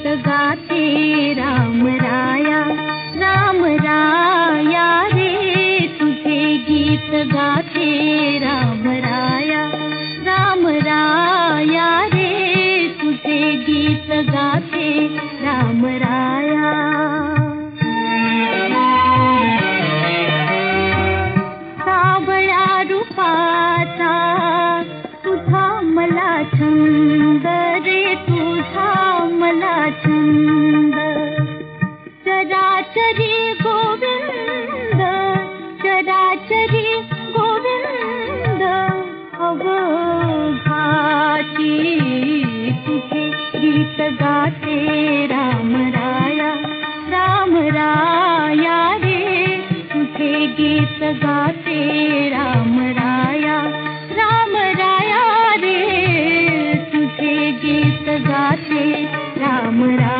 गीत गाते राम राया राम राया रे, तुझे गीत गाते राम राया राम राया रे, तुझे गीत गाते गीत गाते, राम राया राम राया रे। तुझे गीत गाते, राम राया राम राया रे। तुझे गीत गाते, राम राया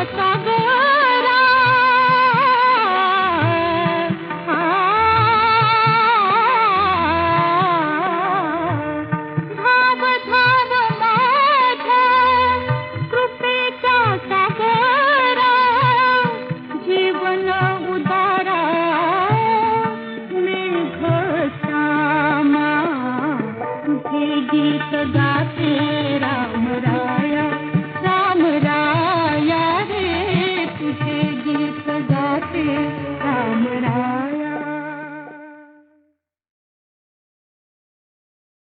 I'm sorry. happy.